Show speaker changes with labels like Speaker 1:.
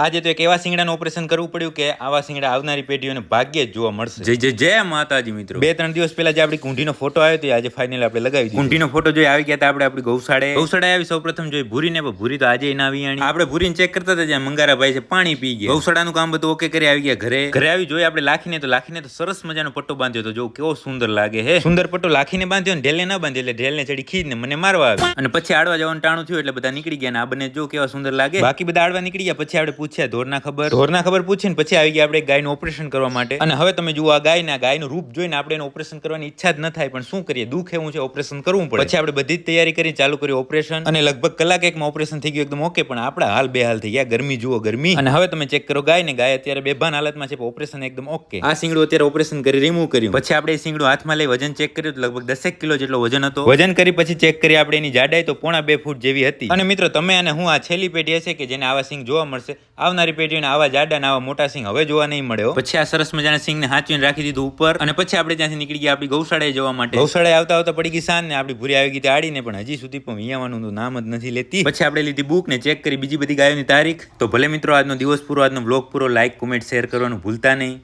Speaker 1: આજે તો એક એવા સિંગડાનું ઓપરેશન કરવું પડ્યું કે આવા સિંગડા આવનારી પેઢીઓને ભાગ્યે જ જોવા મળશે. જય જય જય માતાજી મિત્રો. બે ત્રણ દિવસ પહેલા જે આપણી કુંઢીનો ફોટો આવ્યો હતો આજે ફાઇનલ આપણે લગાવી કુંઢીનો ફોટો જોઈ આવી ગયા હતા આપણે આપણી ગૌશાળે. ગૌશાળા આવી સૌપ્રથમ જોઈ ભૂરીને પણ ભૂરી તો આજે ના આવી આણી આપણે ભૂરીને ચેક કરતા હતા જ્યાં મંગારા ભાઈ છે પાણી પી ગયા. ગૌશાળાનું કામ બધું ઓકે કરી આવી ગયા ઘરે. ઘરે આવી જોઈ આપણે લાખીને તો લાખીને તો સરસ મજાનો પટ્ટો બાંધ્યો હતો. જો કેવો સુંદર લાગે હે. સુંદર પટ્ટો લાખીને બાંધ્યો ને ઢેલને ના બાંધ્યો એટલે ઢેલને ચડી ખીજને મને મારવા આવી અને પછી આડવા જવાનું ટાણું થયું એટલે બધા નીકળી ગયા ને આ બંને જો કેવા સુંદર લાગે. બાકી બધા આડવા નીકળી ગયા પછી આપણે પૂછ્યા, ઢોરના ખબર? ઢોરના ખબર પૂછીને પછી આવી ગયા આપણે ગાયનું ઓપરેશન કરવા માટે. અને હવે તમે જુઓ, આ ગાયના, ગાયનું રૂપ જોઈને આપણે એનું ઓપરેશન કરવાની ઈચ્છા જ ન થાય, પણ શું કરીએ? દુઃખ એવું છે, ઓપરેશન કરવું પડે. પછી આપણે બધી જ તૈયારી કરી ચાલુ કર્યું ઓપરેશન. અને લગભગ કલાક એકમાં ઓપરેશન થઈ ગયું, એકદમ ઓકે પણ આપણા હાલ બે હાલ થઈ ગયા. ગરમી જુઓ, ગરમી. અને હવે તમે ચેક કરો ગાય ને ગાય અત્યારે બેભાન હાલતમાં છે ઓપરેશન એકદમ ઓકે આ સિંગડું અત્યારે ઓપરેશન કરી રિમૂવ કર્યું. પછી આપણે સિંગડું હાથમાં લઈ વજન ચેક કર્યું લગભગ દસેક કિલો જેટલો વજન હતો. વજન કરી પછી ચેક કરી આપણે એની જાડાઈ તો પોણા બે ફૂટ જેવી હતી. અને મિત્રો, તમે અને હું આ છેલ્લી પેઢી હશે કે જેને આવા સિંગ જોવા મળશે આવનારી પેઢીને આવા જાડા આવા મોટા સિંહ હવે જોવા નહીં મળ્યો. પછી આ સરસ મજાના સિંહને હાંચવીને રાખી દીધું ઉપર અને પછી આપણે ત્યાંથી નીકળી ગયા આપણી ગૌશાળાએ જવા માટે. ગૌશાળાએ આવતા આવતા પડી ગઈ સાંજ ને આપણી ભૂરી આવી ગઈ આડીને પણ હજી સુધી પણ વિયાવાનું નામ જ નથી લેતી. પછી આપણે લીધી બુક ને ચેક કરી બીજી બધી ગાયોની તારીખ. તો ભલે મિત્રો આજનો દિવસ પૂરો આજનો બ્લોગ પૂરો લાઈક કોમેન્ટ શેર કરવાનું ભૂલતા નહીં.